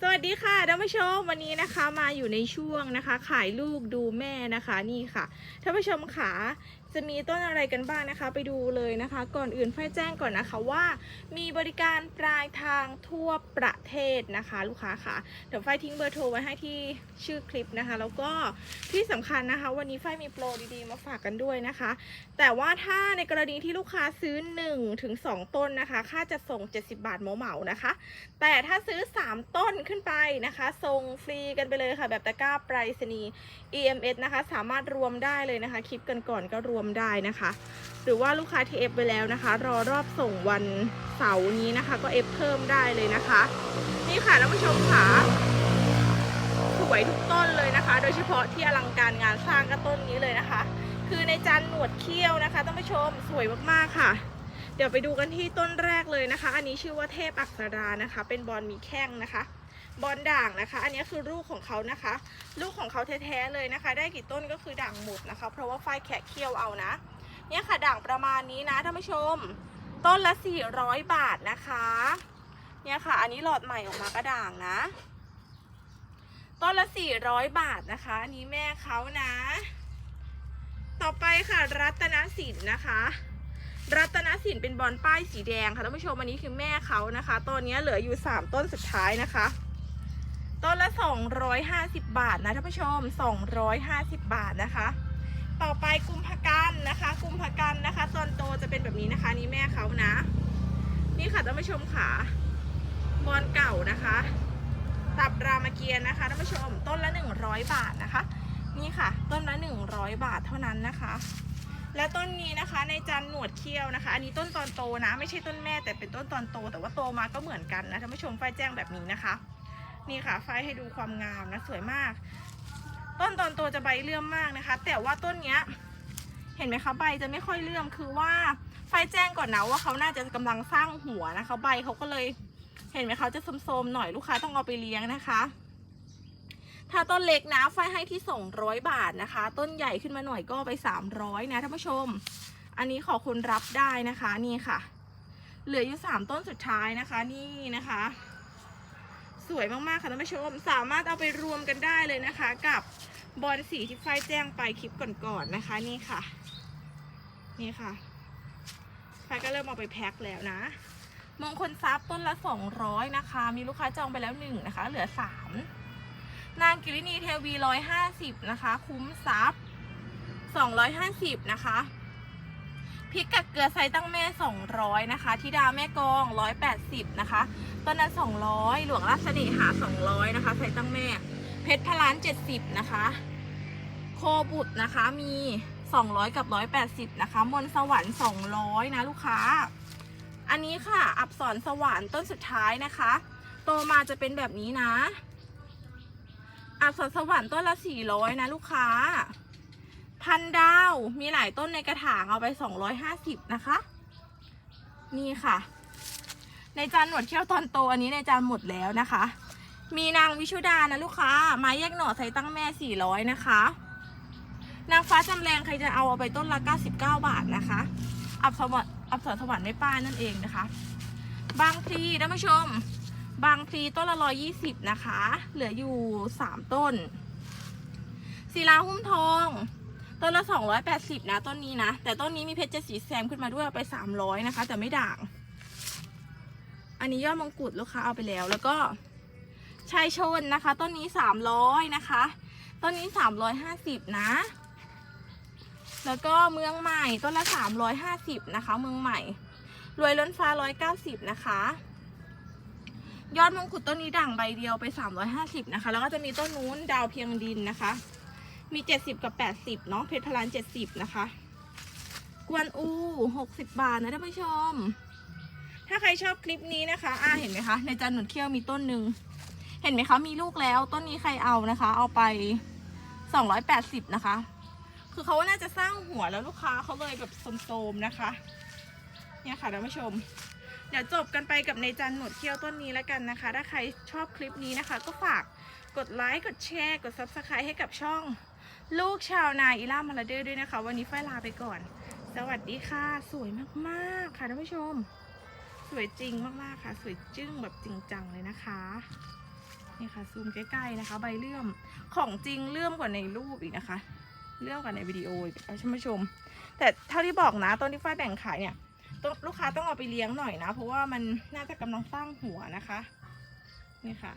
สวัสดีค่ะท่านผู้ชมวันนี้นะคะมาอยู่ในช่วงนะคะ ขายลูกดูแม่นะคะนี่ค่ะท่านผู้ชมขา จะมีต้นอะไรกันบ้างนะคะ ไปดูเลยนะคะ ก่อนอื่นไฟแจ้งก่อนนะคะว่า มีบริการปลายทางทั่วประเทศนะคะ ลูกค้าค่ะเดี๋ยวไฟทิ้งเบอร์โทรไว้ให้ที่ชื่อคลิปนะคะ แล้วก็ที่สำคัญนะคะ วันนี้ไฟมีโปรดีๆมาฝากกันด้วยนะคะ แต่ว่าถ้าในกรณีที่ลูกค้าซื้อ1ถึง2ต้นนะคะ ค่าจะส่ง 70 บาทเหมาๆนะคะ แต่ถ้าซื้อ 3 ต้นขึ้นไปนะคะ ส่งฟรีกันไปเลยค่ะ แบบตะกร้าไปรษณีย์ EMS นะคะ สามารถรวมได้เลยนะคะ คลิปกันก่อนก็รวมได้นะคะ หรือว่าลูกค้าที่เอฟไปแล้วนะคะ รอรอบส่งวันเสาร์นี้นะคะ ก็เอฟเพิ่มได้เลยนะคะ นี่ค่ะท่านผู้ชมค่ะสวยทุกต้นเลยนะคะ โดยเฉพาะที่อลังการงานสร้างก็ต้นนี้เลยนะคะ คือในจานหนวดเขี้ยวนะคะท่านผู้ชมสวยมากๆค่ะเดี๋ยวไปดูกันที่ต้นแรกเลยนะคะ อันนี้ชื่อว่าเทพอักษรานะคะ เป็นบอลมีแข้งนะคะ บอลด่างนะคะ อันนี้คือลูกของเขานะคะ ลูกของเขาแท้ๆเลยนะคะ ได้กี่ต้นก็คือด่างหมดนะคะ เพราะว่าไฟแขกเคี่ยวเอานะ เนี่ยค่ะด่างประมาณนี้นะท่านผู้ชม ต้นละ 400 บาทนะคะ เนี่ยค่ะ อันนี้หลอดใหม่ออกมาก็ด่างนะ ต้นละ 400 บาทนะคะ อันนี้แม่เขานะ ต่อไปค่ะรัตนสินนะคะรัตนสินเป็นบอลป้ายสีแดงค่ะท่านผู้ชมอันนี้คือแม่เขานะคะต้นนี้เหลืออยู่ 3 ต้นสุดท้ายนะคะ ต้นละ 250 บาทนะท่านผู้ชม 250 บาทนะคะ ต่อไปกุมภกันนะคะ กุมภกันนะคะ ตอนโตจะเป็นแบบนี้นะคะ นี่แม่เขานะ นี่ค่ะท่านผู้ชมค่ะบอลเก่านะคะ ตับรามเกียรติ์นะคะท่านผู้ชม ต้นละ 100 บาทนะคะ นี่ค่ะ ต้นละ 100 บาทเท่านั้นนะคะ และต้นนี้นะคะในจันหนวดเขี้ยวนะคะ อันนี้ต้นตอนโตนะ ไม่ใช่ต้นแม่แต่เป็นต้นตอนโต แต่ว่าโตมาก็เหมือนกันนะท่านผู้ชมไฟแจ้งแบบนี้นะคะ นี่ค่ะ ไฟให้ดูความงามนะสวยมาก ต้นตอนโตจะใบเลื่อมมากนะคะ แต่ว่าต้นเนี้ย เห็นไหมคะใบจะไม่ค่อยเลื่อมคือว่าไฟแจ้งก่อนนะว่าเขาน่าจะกำลังสร้างหัวนะคะใบเขาก็เลยเห็นไหมเขาจะโสมๆหน่อยลูกค้าต้องเอาไปเลี้ยงนะคะ ถ้าต้นเล็กนะไฟให้ที่ส่งร้อยบาทนะคะ ต้นใหญ่ขึ้นมาหน่อยก็ไปสามร้อยนะท่านผู้ชม อันนี้ขอคุณรับได้นะคะนี่ค่ะ เหลืออยู่สามต้นสุดท้ายนะคะ นี่นะคะ สวยมากๆค่ะท่านผู้ชม สามารถเอาไปรวมกันได้เลยนะคะ กับบอลสีที่ไฟแจ้งไปคลิปก่อนๆนะคะนี่ค่ะ นี่ค่ะไฟก็เริ่มเอาไปแพ็คแล้วนะมงคลทรัพย์ต้นละ 200 นะคะ มีลูกค้าจองไปแล้วหนึ่งนะคะ เหลือ 3 นางกิรินีเทวี 150 นะคะ คุ้มทรัพย์250 นะคะ พริกกับเกลือไซตั้งแม่ 200 นะคะทิดาแม่กอง 180 นะคะต้นนั้น 200 หลวงราชเสน่หา 200 นะคะไซตั้งแม่ เพชรพลาน 70 นะคะ โคบุตรนะคะมี 200 กับ 180 นะคะ มนสวรรค์ 200 นะลูกค้า อันนี้ค่ะ อับสรสวรรค์ต้นสุดท้ายนะคะ โตมาจะเป็นแบบนี้นะ อับสรสวรรค์ต้นละ 400 นะลูกค้า พันดาว มีหลายต้นในกระถางเอาไป 250 นะคะ นี่ค่ะ ในจานหนวดเขี้ยวตอนโตอันนี้ในจานหมดแล้วนะคะ มีนางวิชุดานะลูกค้า ไม้แยกหน่อใส่ตั้งแม่ 400 นะคะ นางฟ้าจำแรงใครจะเอาเอาไปต้นละ99 บาทนะคะ อับสวรรค์อับสรสวรรค์ไม่ป้ายนั่นเองนะคะ บางพลีท่านผู้ชม บางพลีต้นละ120นะคะ เหลืออยู่3ต้นศิลาหุ้มทอง ต้นละ 280 นะต้นนี้นะ แต่ต้นนี้มีเพชรจดสีแซมขึ้นมาด้วยเอาไป 300 นะคะ แต่ไม่ด่าง อันนี้ยอดมงกุฎลูกค้าเอาไปแล้ว แล้วก็ชายชนนะคะ ต้นนี้ 300 นะคะ ต้นนี้ 350 นะ แล้วก็เมืองใหม่ต้นละ 350 นะคะ เมืองใหม่ รวยล้นฟ้า 190 นะคะยอดมงกุฎต้นนี้ด่างใบเดียวไป 350 นะคะ แล้วก็จะมีต้นนู้นดาวเพียงดินนะคะ มี 70 กับ 80เนาะเพชรพลาน70 นะคะ กวนอู 60 บาทนะท่านผู้ชม ถ้าใครชอบคลิปนี้นะคะ อ่าเห็นไหมคะ ในจานหนุนเขี้ยวมีต้นหนึ่ง เห็นไหมคะ มีลูกแล้วต้นนี้ใครเอานะคะ เอาไป 280 นะคะ คือเขาน่าจะสร้างหัวแล้วลูกค้าเขาเลยแบบโสมๆนะคะ เนี่ยค่ะท่านผู้ชมเดี๋ยวจบกันไปกับในจันหนวดเขี้ยวต้นนี้แล้วกันนะคะ ถ้าใครชอบคลิปนี้นะคะ ก็ฝากกดไลค์ กดแชร์ กด subscribe ให้กับช่อง ลูกชาวนาอีล่ามาลาเดอร์ด้วยนะคะ วันนี้ฝ้ายลาไปก่อน สวัสดีค่ะ สวยมากๆค่ะท่านผู้ชม สวยจริงมากๆค่ะ สวยจึ้งแบบจริงจังเลยนะคะนี่ค่ะซูมใกล้ๆนะคะ ใบเลื่อมของจริงเลื่อมกว่าในรูปอีกนะคะ เลื่อมกว่าในวิดีโออีกท่านผู้ชม แต่เท่าที่บอกนะต้นที่ฝ้ายแบ่งขายเนี่ยลูกค้าต้องเอาไปเลี้ยงหน่อยนะ เพราะว่ามันน่าจะกำลังสร้างหัวนะคะ นี่ค่ะ